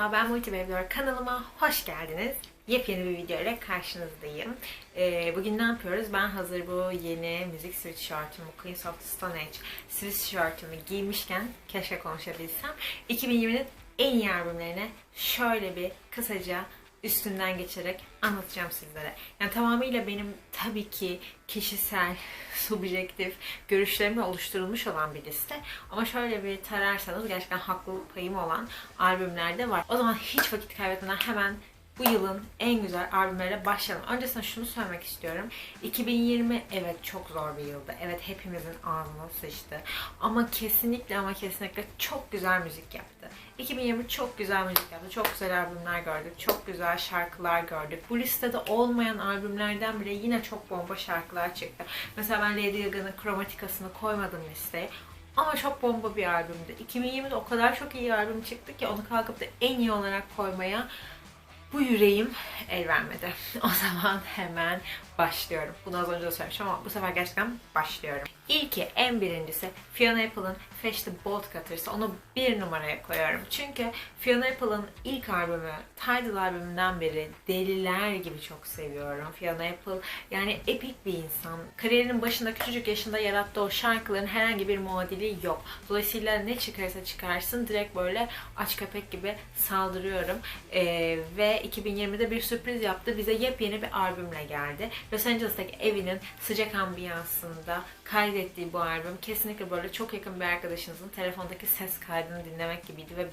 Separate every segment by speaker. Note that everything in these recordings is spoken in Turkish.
Speaker 1: Merhaba ben Multi Bebeğler kanalıma hoş geldiniz. Yepyeni bir video ile karşınızdayım. Ee, bugün ne yapıyoruz? Ben hazır bu yeni müzik sweatshirtümü, Queens of the Stone Age sweatshirtümü giymişken keşke konuşabilsem. 2020'nin en iyi albümlerine şöyle bir kısaca üstünden geçerek anlatacağım sizlere. Yani tamamıyla benim tabii ki kişisel, subjektif görüşlerimle oluşturulmuş olan bir liste. Ama şöyle bir tararsanız gerçekten haklı payım olan albümler de var. O zaman hiç vakit kaybetmeden hemen bu yılın en güzel albümleriyle başlayalım. Öncesinde şunu söylemek istiyorum. 2020 evet çok zor bir yıldı. Evet hepimizin ağzına sıçtı. Ama kesinlikle ama kesinlikle çok güzel müzik yaptı. 2020 çok güzel müzik yaptı. Çok güzel albümler gördük. Çok güzel şarkılar gördük. Bu listede olmayan albümlerden bile yine çok bomba şarkılar çıktı. Mesela ben Lady Gaga'nın kromatikasını koymadım listeye. Ama çok bomba bir albümdü. 2020'de o kadar çok iyi albüm çıktı ki onu kalkıp da en iyi olarak koymaya bu yüreğim el vermedi. O zaman hemen başlıyorum. Bunu az önce de söylemiştim ama bu sefer gerçekten başlıyorum. İlki en birincisi Fiona Apple'ın Fetch the Bolt Cutters'ı. Onu bir numaraya koyuyorum. Çünkü Fiona Apple'ın ilk albümü, Tidal albümünden beri deliler gibi çok seviyorum. Fiona Apple yani epik bir insan. Kariyerinin başında küçücük yaşında yarattığı o şarkıların herhangi bir muadili yok. Dolayısıyla ne çıkarsa çıkarsın direkt böyle aç köpek gibi saldırıyorum. Ee, ve 2020'de bir sürpriz yaptı. Bize yepyeni bir albümle geldi. Los Angeles'taki evinin sıcak ambiyansında kaydettiği bu albüm kesinlikle böyle çok yakın bir arkadaşınızın telefondaki ses kaydını dinlemek gibiydi ve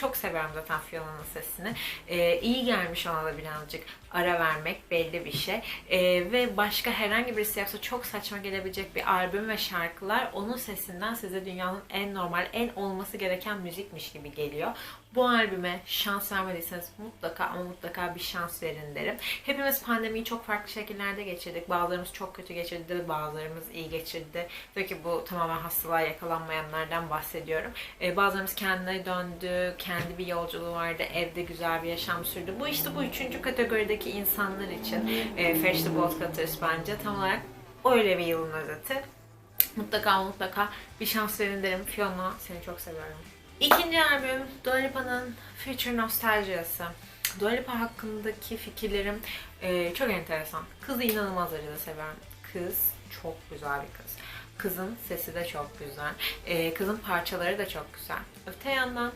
Speaker 1: çok seviyorum zaten Fiona'nın sesini. Ee, iyi gelmiş ona da birazcık ara vermek belli bir şey. Ee, ve başka herhangi birisi yapsa çok saçma gelebilecek bir albüm ve şarkılar onun sesinden size dünyanın en normal, en olması gereken müzikmiş gibi geliyor. Bu albüme şans vermediyseniz mutlaka ama mutlaka bir şans verin derim. Hepimiz pandemiyi çok farklı şekillerde geçirdik. Bazılarımız çok kötü geçirdi, bazılarımız iyi geçirdi. Tabii ki bu tamamen hastalığa yakalanmayanlardan bahsediyorum. Ee, bazılarımız kendine döndü, kendi bir yolculuğu vardı, evde güzel bir yaşam sürdü. Bu işte bu üçüncü kategorideki insanlar için e, Fresh the Bolt Cutters bence tam olarak öyle bir yılın özeti. Mutlaka mutlaka bir şans verin derim. Fiona seni çok seviyorum. İkinci albüm Dua Lipa'nın Future Nostalgia'sı. Dua Lipa hakkındaki fikirlerim e, çok enteresan. Kızı inanılmaz derecede seviyorum. Kız çok güzel bir kız. Kızın sesi de çok güzel. E, kızın parçaları da çok güzel. Öte yandan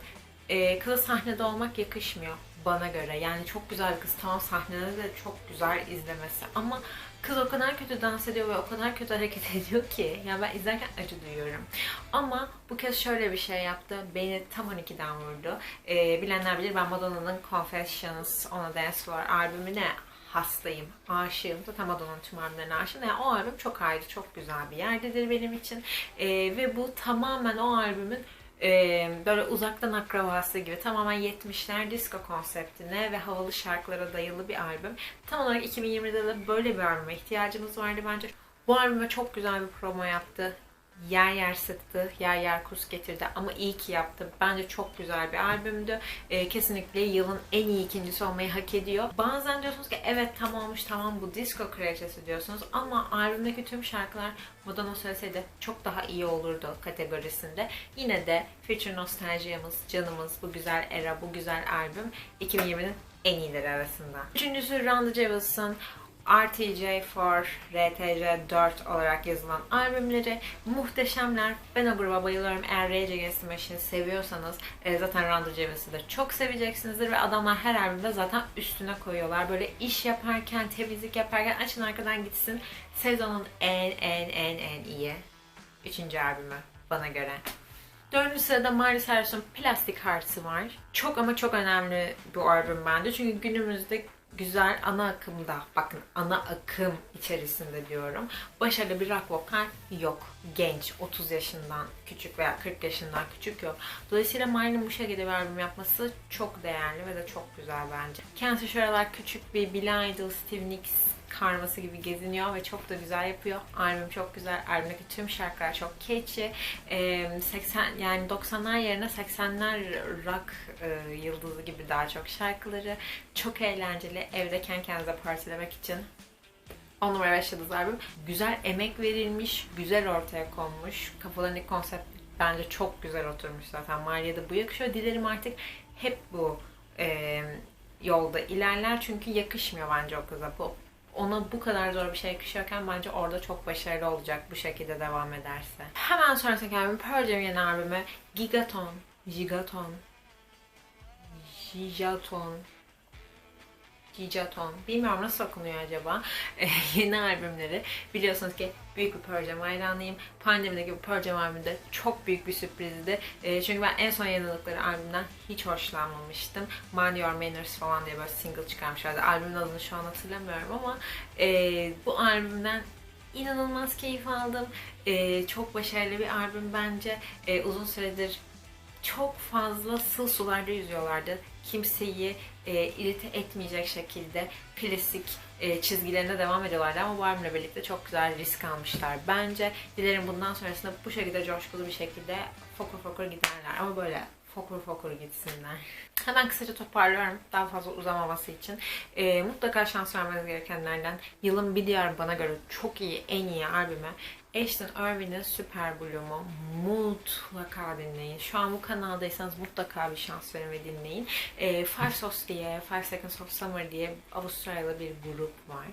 Speaker 1: e, kıza sahnede olmak yakışmıyor bana göre. Yani çok güzel kız. Tamam sahnede de çok güzel izlemesi. Ama kız o kadar kötü dans ediyor ve o kadar kötü hareket ediyor ki. Yani ben izlerken acı duyuyorum. Ama bu kez şöyle bir şey yaptı. Beni tam 12'den vurdu. Ee, bilenler bilir ben Madonna'nın Confessions on a Dance Floor albümüne hastayım, aşığım. Zaten Madonna'nın tüm albümlerine aşığım. Yani o albüm çok ayrı, çok güzel bir yerdedir benim için. Ee, ve bu tamamen o albümün e, böyle uzaktan akrabası gibi tamamen 70'ler disco konseptine ve havalı şarkılara dayalı bir albüm. Tam olarak 2020'de de böyle bir albüme ihtiyacımız vardı bence. Bu albüme çok güzel bir promo yaptı yer yer sıktı, yer yer kus getirdi ama iyi ki yaptı. Bence çok güzel bir albümdü. E, kesinlikle yılın en iyi ikincisi olmayı hak ediyor. Bazen diyorsunuz ki evet tam olmuş tamam bu disco kraliçesi diyorsunuz ama albümdeki tüm şarkılar Madonna söyleseydi çok daha iyi olurdu kategorisinde. Yine de Future Nostalgia'mız, canımız, bu güzel era, bu güzel albüm 2020'nin en iyileri arasında. Üçüncüsü Randy Javis'ın RTJ4, RTJ4 olarak yazılan albümleri muhteşemler. Ben o gruba bayılıyorum. Eğer the Machine'i seviyorsanız e, zaten Randy Javis'i de çok seveceksinizdir ve adamlar her albümde zaten üstüne koyuyorlar. Böyle iş yaparken, temizlik yaparken açın arkadan gitsin. Sezonun en en en en iyi üçüncü albümü bana göre. Dördüncü sırada Miley Cyrus'un Plastic Hearts'ı var. Çok ama çok önemli bir albüm bence. Çünkü günümüzde güzel ana akımda, bakın ana akım içerisinde diyorum. Başarılı bir rock vokal yok. Genç, 30 yaşından küçük veya 40 yaşından küçük yok. Dolayısıyla Miley'nin bu şekilde bir albüm yapması çok değerli ve de çok güzel bence. Kendisi şu küçük bir Billy Idol, Steve Nicks karması gibi geziniyor ve çok da güzel yapıyor. Albüm çok güzel. Albümdeki tüm şarkılar çok catchy. Ee, 80 yani 90'lar yerine 80'ler rock e, yıldızı gibi daha çok şarkıları. Çok eğlenceli. Evdeyken kendinize partilemek için 10 numara 5 yıldız albüm. Güzel emek verilmiş, güzel ortaya konmuş. Kafalarındaki konsept bence çok güzel oturmuş zaten. Maliye'de bu yakışıyor. Dilerim artık hep bu e, yolda ilerler çünkü yakışmıyor bence o kıza. Bu, ona bu kadar zor bir şey yakışıyorken bence orada çok başarılı olacak bu şekilde devam ederse. Hemen sonrasındaki albüm Pearl Jam'in yeni albümü Gigaton. Gigaton. Gigaton. Gigaton. Bilmiyorum nasıl okunuyor acaba. E, yeni albümleri. Biliyorsunuz ki büyük bir Pearl Jam hayranıyım. Pandemideki bu Pearl Jam albümü de çok büyük bir sürprizdi. E, çünkü ben en son yayınladıkları albümden hiç hoşlanmamıştım. Mind Your Manners falan diye böyle single çıkarmışlardı. Albümün adını şu an hatırlamıyorum ama e, bu albümden inanılmaz keyif aldım. E, çok başarılı bir albüm bence. E, uzun süredir çok fazla sığ sularda yüzüyorlardı. Kimseyi e, irite etmeyecek şekilde klasik e, çizgilerine devam ediyorlardı ama albümle birlikte çok güzel risk almışlar. Bence dilerim bundan sonrasında bu şekilde coşkulu bir şekilde fokur fokur giderler ama böyle fokur fokur gitsinler. Hemen kısaca toparlıyorum daha fazla uzamaması için. E, mutlaka şans vermeniz gerekenlerden yılın bir diğer bana göre çok iyi, en iyi albümü Ashton Irving'in Super Bloom'u mutlaka dinleyin. Şu an bu kanaldaysanız mutlaka bir şans verin ve dinleyin. E, Five Sauce diye, Five Seconds of Summer diye Avustralyalı bir grup var.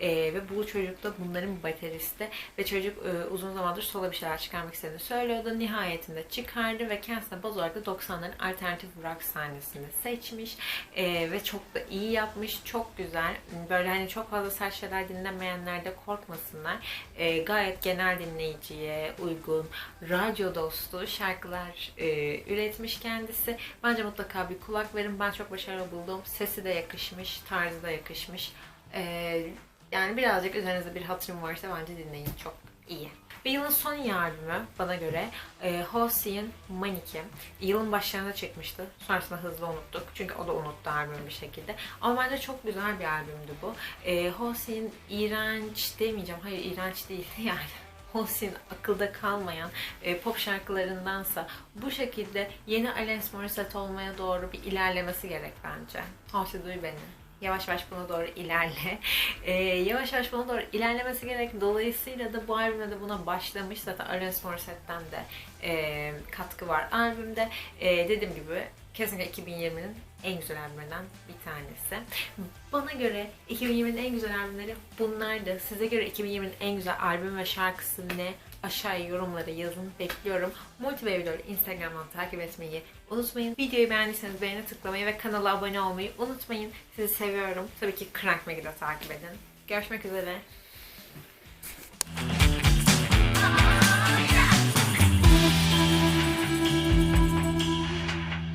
Speaker 1: E, ve bu çocuk da bunların bateristi. Ve çocuk e, uzun zamandır sola bir şeyler çıkarmak istediğini söylüyordu. Nihayetinde çıkardı ve kendisine baz olarak da 90'ların alternatif rock sahnesini seçmiş. E, ve çok da iyi yapmış. Çok güzel. Böyle hani çok fazla sert şeyler dinlemeyenler de korkmasınlar. E, gayet genel dinleyiciye uygun, radyo dostu şarkılar e, üretmiş kendisi. Bence mutlaka bir kulak verin. Ben çok başarılı buldum. Sesi de yakışmış, tarzı da yakışmış. E, yani birazcık üzerinizde bir hatırım varsa bence dinleyin. Çok iyi. Ve yılın son albümü bana göre e, Halsey'in Maniki. Yılın başlarında çıkmıştı. Sonrasında hızlı unuttuk. Çünkü o da unuttu albümü bir şekilde. Ama bence çok güzel bir albümdü bu. E, Halsey'in iğrenç demeyeceğim. Hayır iğrenç değildi yani. Halsey'in akılda kalmayan e, pop şarkılarındansa bu şekilde yeni Alanis Morissette olmaya doğru bir ilerlemesi gerek bence. Halsey duy beni. Yavaş yavaş buna doğru ilerle. Ee, yavaş yavaş buna doğru ilerlemesi gerek. Dolayısıyla da bu albümde de buna başlamış. Zaten Alanis Morissette'den de e, katkı var albümde. E, dediğim gibi kesinlikle 2020'nin en güzel albümlerinden bir tanesi. Bana göre 2020'nin en güzel albümleri bunlardı. Size göre 2020'nin en güzel albüm ve şarkısı ne? Aşağıya yorumlara yazın. Bekliyorum. Multibaby'leri Instagram'dan takip etmeyi unutmayın. Videoyu beğendiyseniz beğene tıklamayı ve kanala abone olmayı unutmayın. Sizi seviyorum. Tabii ki Crank Mag'i de takip edin. Görüşmek üzere.